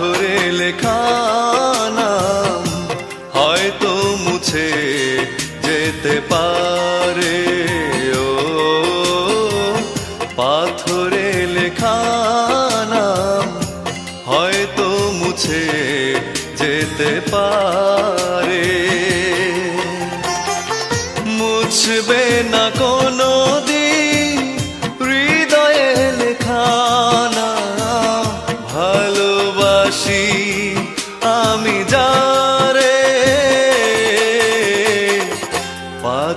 পাথরে লেখা হয়তো মুছে যেতে পারে। ও, পাথরে লেখা হয়তো মুছে যেতে পারে। মুছবে না কোনো দিন হৃদয়ে লেখানা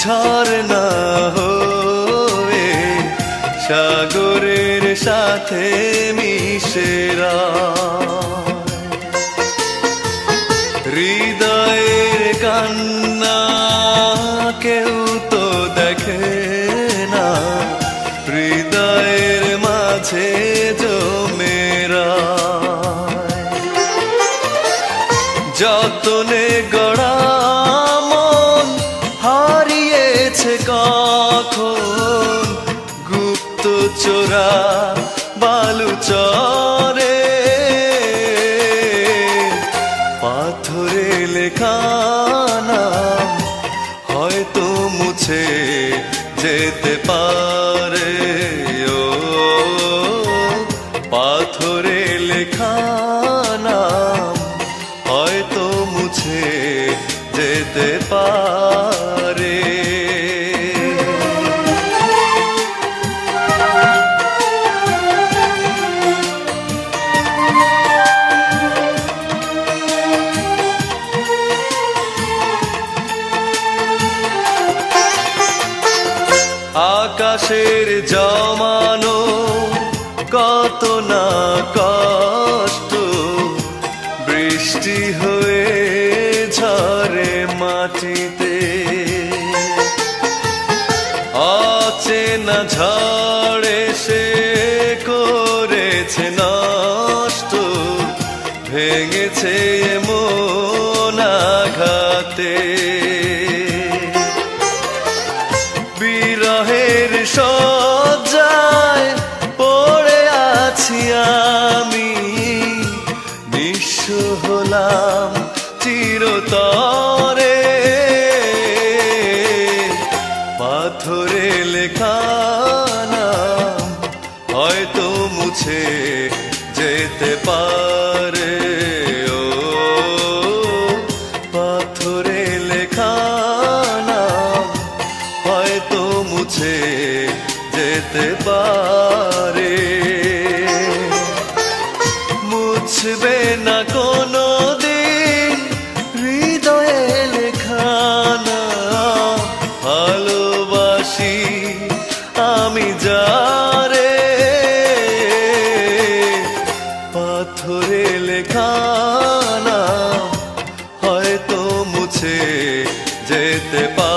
ঝর্ণা হয়ে সাগরের সাথে মিশেরা হৃদয়ের কান্না কেউ তো দেখে না, হৃদয়ের মাঝে জমেরা যতনে চোরা বালু চরে। পাথরে লেখা নাম হয়তো মুছে যেতে পারে। ও পাথরে লেখা আকাশের জমানো কত না কষ্ট। বৃষ্টি হয়ে ঝরে মাটিতে। অচেনা ঝড়ে সে করেছে নষ্ট। ভেঙেছে মন আঘাতে। সজ্জায় পড়ে আছি আমি। নিঃস্ব চিরতরে। পাথরে লেখা যেতে পারে। মুছবে না কোনো দিন হৃদয়ে লেখানা ভালোবাসি আমি যারে। পাথরে লেখানা হয়তো মুছে যেতে পারে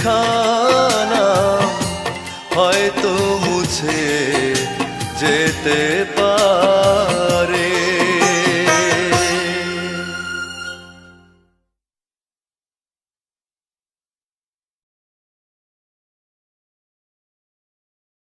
নাম হয়তো মুছে যেতে পারে